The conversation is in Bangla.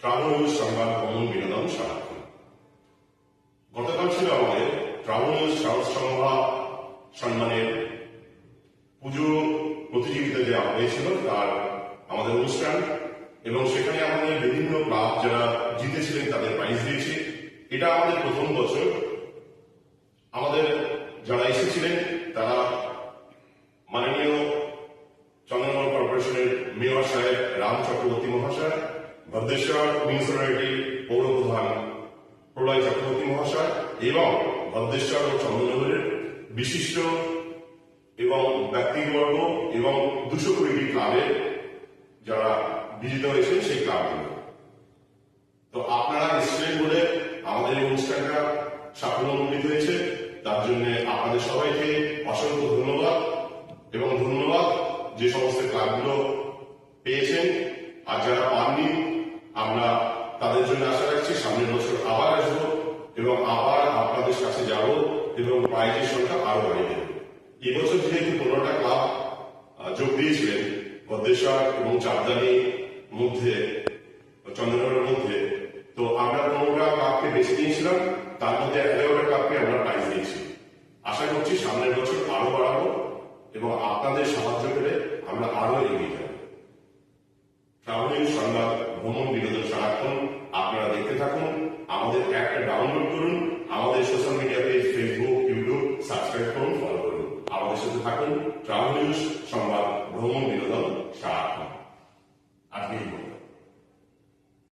ট্রাভেল নিউজ সংবাদ ভ্রমণ বিনোদন সারাক্ষণ গতকাল ছিল আমাদের ট্রাভেল নিউজ সাহস সংভা সম্মানের পুজো প্রতিযোগিতা যে হয়েছিল তার আমাদের অনুষ্ঠান, এবং সেখানে আমাদের বিভিন্ন ক্লাব যারা জিতেছিলেন তাদের প্রাইজ দিয়েছে। এটা আমাদের প্রথম বছর। সাহেব রাম চক্রবর্তী মহাশয় ভদ্রেশ্বর মিউনিসিপ্যালিটি পৌর প্রধান প্রলয় চক্রবর্তী মহাশয় এবং ভদ্রেশ্বর ও চন্দ্রনগরের বিশিষ্ট এবং ব্যক্তিবর্গ এবং দুশো কুড়িটি ক্লাবের যারা বিজিত হয়েছেন সেই ক্লাবগুলো তো আপনারা এসেছিলেন বলে আমাদের এই অনুষ্ঠানটা সাফল্যমণ্ডিত হয়েছে। তার জন্য আপনাদের সবাইকে অসংখ্য ধন্যবাদ এবং ধন্যবাদ যে সমস্ত ক্লাবগুলো পেয়েছেন। আর যারা পাননি, আমরা তাদের জন্য আশা রাখছি সামনের বছর আবার আসব এবং আবার আপনাদের কাছে যাব এবং প্রাইজের সংখ্যা আরও বাড়িয়ে দেব। এবছর যেহেতু পনেরোটা ক্লাব যোগ দিয়েছিলেন ভদ্রেশ্বর এবং চাঁদদানির মধ্যে, চন্দ্রনগরের মধ্যে, তো আমরা পনেরোটা ক্লাবকে বেছে নিয়েছিলাম, তার মধ্যে এগারোটা ক্লাবকে আমরা প্রাইজ দিয়েছি। আশা করছি সামনের বছর আরও বাড়াবো এবং আপনাদের সাহায্য করে আমরা আরও এগিয়ে যাব। ভ্রমণ বিনোদন সারাক্ষণ আপনারা দেখতে থাকুন। আমাদের অ্যাপটা ডাউনলোড করুন। আমাদের social media page Facebook YouTube subscribe করুন ফলো করুন। আমাদের সাথে থাকুন। ট্রাভেল নিউজ সংবাদ